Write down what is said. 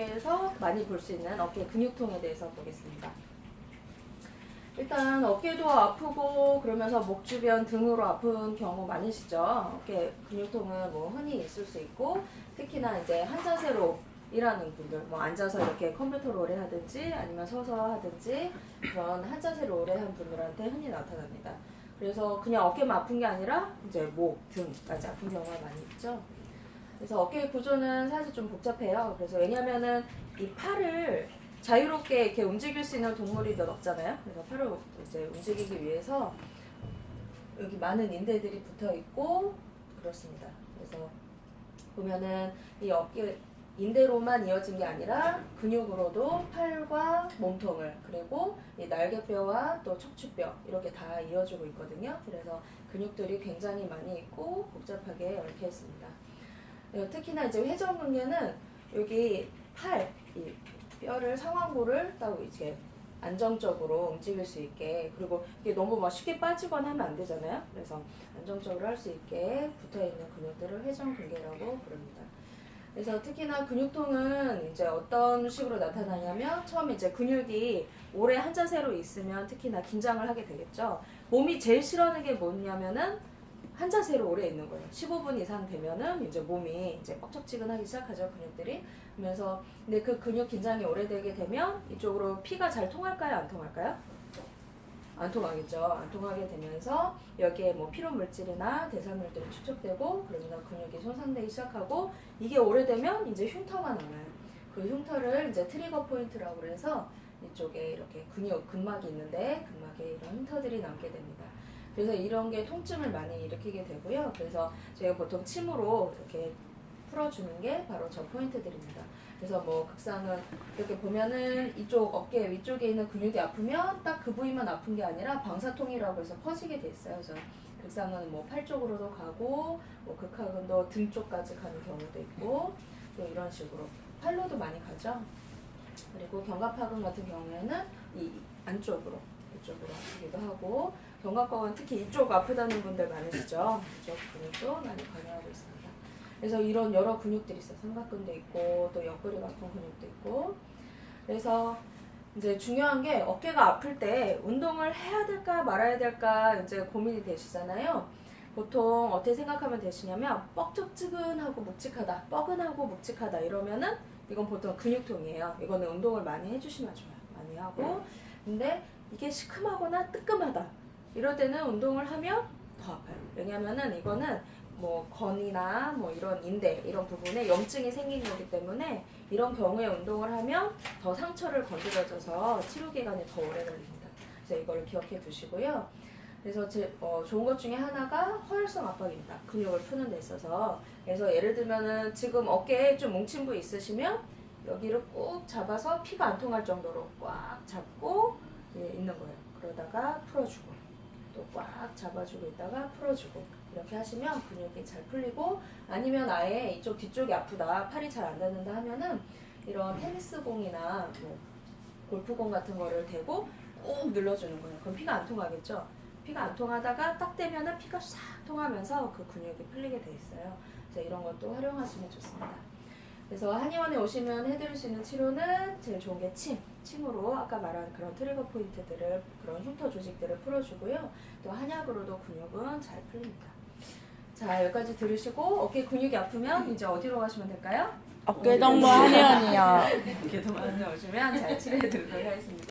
에서 많이 볼 수 있는 어깨 근육통에 대해서 보겠습니다. 일단 어깨도 아프고 그러면서 목 주변 등으로 아픈 경우 많으시죠? 어깨 근육통은 뭐 흔히 있을 수 있고 특히나 이제 한 자세로 일하는 분들 뭐 앉아서 이렇게 컴퓨터로 오래 하든지 아니면 서서 하든지 그런 한 자세로 오래 한 분들한테 흔히 나타납니다. 그래서 그냥 어깨만 아픈 게 아니라 이제 목, 등까지 아픈 경우가 많이 있죠. 그래서 어깨 구조는 사실 좀 복잡해요. 그래서 왜냐면은 이 팔을 자유롭게 이렇게 움직일 수 있는 동물이 몇 없잖아요. 그래서 팔을 이제 움직이기 위해서 여기 많은 인대들이 붙어 있고 그렇습니다. 그래서 보면은 이 어깨 인대로만 이어진 게 아니라 근육으로도 팔과 몸통을 그리고 이 날개뼈와 또 척추뼈 이렇게 다 이어주고 있거든요. 그래서 근육들이 굉장히 많이 있고 복잡하게 얽혀 있습니다. 네, 특히나 이제 회전근개는 여기 팔, 이 뼈를 상완부를 딱 이제 안정적으로 움직일 수 있게 그리고 이게 너무 막 쉽게 빠지거나 하면 안 되잖아요. 그래서 안정적으로 할 수 있게 붙어 있는 근육들을 회전근개라고 부릅니다. 그래서 특히나 근육통은 이제 어떤 식으로 나타나냐면 처음에 이제 근육이 오래 한 자세로 있으면 특히나 긴장을 하게 되겠죠. 몸이 제일 싫어하는 게 뭐냐면은 한 자세로 오래 있는 거예요. 15분 이상 되면은 이제 몸이 이제 뻑적지근하기 시작하죠 근육들이. 그러면서 근데 그 근육 긴장이 오래되게 되면 이쪽으로 피가 잘 통할까요? 안 통할까요? 안 통하겠죠. 안 통하게 되면서 여기에 뭐 피로 물질이나 대사물들이 축적되고 그러면서 근육이 손상되기 시작하고 이게 오래되면 이제 흉터가 남아요. 그 흉터를 이제 트리거 포인트라고 그래서 이쪽에 이렇게 근육 근막이 있는데 근막에 이런 흉터들이 남게 됩니다. 그래서 이런 게 통증을 많이 일으키게 되고요. 그래서 저희가 보통 침으로 이렇게 풀어주는 게 바로 저 포인트들입니다. 그래서 뭐 극상은 이렇게 보면은 이쪽 어깨 위쪽에 있는 근육이 아프면 딱 그 부위만 아픈 게 아니라 방사통이라고 해서 퍼지게 돼 있어요. 그래서 극상은 뭐 팔 쪽으로도 가고 뭐 극하근도 등 쪽까지 가는 경우도 있고 또 이런 식으로 팔로도 많이 가죠. 그리고 견갑하근 같은 경우에는 이 안쪽으로 이쪽으로 아프기도 하고 견갑각은 특히 이쪽 아프다는 분들 많으시죠. 이쪽 근육도 많이 관여하고 있습니다. 그래서 이런 여러 근육들이 있어요. 삼각근도 있고 또 옆구리가 아픈 근육도 있고 그래서 이제 중요한 게 어깨가 아플 때 운동을 해야 될까 말아야 될까 이제 고민이 되시잖아요. 보통 어떻게 생각하면 되시냐면 뻑적지근하고 묵직하다, 뻐근하고 묵직하다 이러면은 이건 보통 근육통이에요. 이거는 운동을 많이 해주시면 좋아요. 많이 하고 근데 이게 시큼하거나 뜨끔하다 이럴 때는 운동을 하면 더 아파요. 왜냐면은 이거는 뭐 건이나 뭐 이런 인대 이런 부분에 염증이 생긴 거기 때문에 이런 경우에 운동을 하면 더 상처를 건드려져서 치료 기간이 더 오래 걸립니다. 그래서 이걸 기억해 두시고요. 그래서 제, 어, 좋은 것 중에 하나가 허혈성 압박입니다. 근육을 푸는 데 있어서. 그래서 예를 들면은 지금 어깨에 좀 뭉친 부위 있으시면 여기를 꾹 잡아서 피가 안 통할 정도로 꽉 잡고 예, 있는 거예요. 그러다가 풀어주고 또 꽉 잡아주고 있다가 풀어주고 이렇게 하시면 근육이 잘 풀리고 아니면 아예 이쪽 뒤쪽이 아프다 팔이 잘 안 닿는다 하면은 이런 테니스 공이나 뭐 골프공 같은 거를 대고 꾹 눌러주는 거예요. 그럼 피가 안 통하겠죠. 피가 안 통하다가 딱 대면은 피가 싹 통하면서 그 근육이 풀리게 돼 있어요. 그래서 이런 것도 활용하시면 좋습니다. 그래서 한의원에 오시면 해드릴 수 있는 치료는 제일 좋은 게 침. 침으로 아까 말한 그런 트리거 포인트들을 그런 흉터 조직들을 풀어주고요. 또 한약으로도 근육은 잘 풀립니다. 자 여기까지 들으시고 어깨 근육이 아프면 이제 어디로 가시면 될까요? 어깨 동무 한의원이요. 이렇게 도망쳐 오시면 잘 치료해 드리도록 하겠습니다.